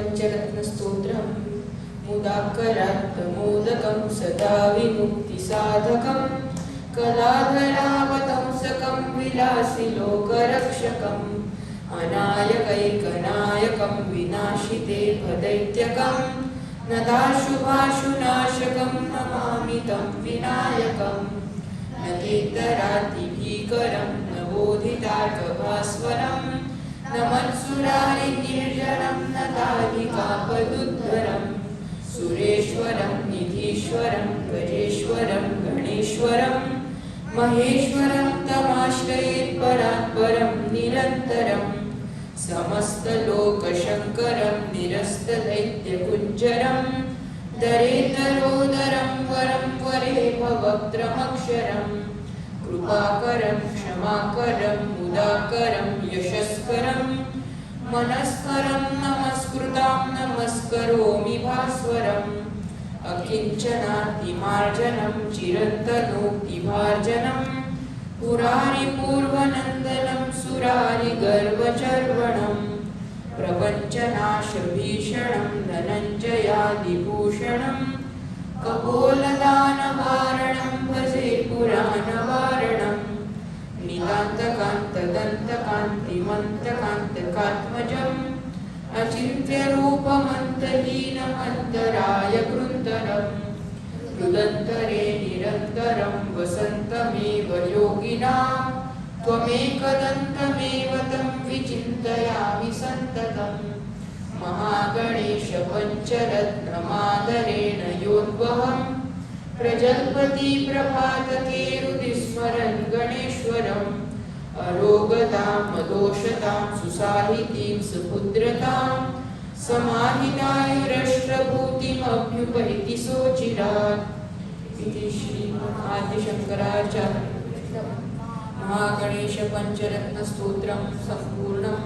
पञ्चरत्नस्तोत्रं मुदाकरात्तमोदकं सदा विमुक्तिसाधकं कलाधरावतंसकं विलासि लोकरक्षकम्। अनायकैकनायकं विनाशिते भदैत्यकं नदाशुभाशुनाशकं नमामि तं विनायकम्। न केतरातिभीकरं न बोधितार्कभास्वरं न मत्सुरारिनिर्जनं न ताधिकापदुद्धरं सुरेश्वरं, निधीश्वरं, गजेश्वरं, गणेश्वरं। महेश्वरं तमाश्रयेत् परात्परं, निरन्तरं। समस्तलोकशङ्करं, निरस्तदैत्यकुञ्जरं। दरेतरोदरं, वरं वरे कृपाकरं, क्षमाकरं, मुदाकरं। यशस्करं मनस्करं नमस्कृतां नमस्करोमि भास्वरम् अकिञ्चनातिमार्जनं चिरन्तनोक्तिभार्जनं। पुरारिपूर्वनन्दनं सुरारिगर्वचर्वणं। प्रपञ्चनाशभीषणं धनञ्जयादिभूषणं। कपोल नितान्तकान्तदन्तकान्तिमन्तकान्तकात्मजम् अचिन्त्यरूपमन्तहीनमन्तराय कृन्तरम् हृदन्तरे निरन्तरं वसन्तमेव योगिनां त्वमेकदन्तमेव तं विचिन्तयामि सन्ततम्। महागणेश पञ्चरत्नमादरेण योद्वहम्, प्रजल्पति प्रभातकेरुदिस्मरन् गणेश्वरम् अरोगतां मदोषतां सुसाहितीं सुपुद्रतां समाहितायुरष्ट्रभूतिमभ्युपैति सोचिरात् इति श्रीमहादिशङ्कराचार्य महागणेशपञ्चरत्नस्तोत्रं सम्पूर्णम्।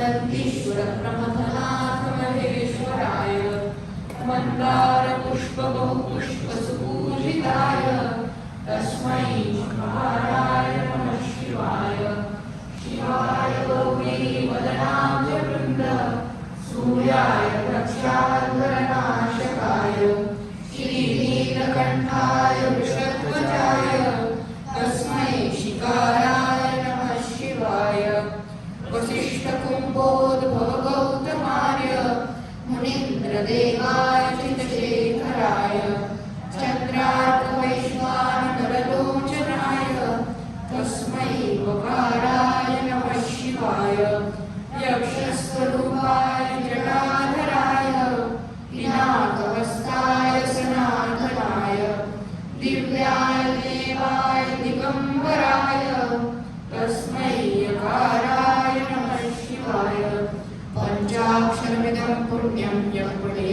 नन्दीश्वरप्रमथनाथ महेश्वराय मन्दारपुष्पबहुपुष्पसुपूजिताय तस्मै Vasudevam पञ्चाक्षरमिदं पुण्यं यः पठे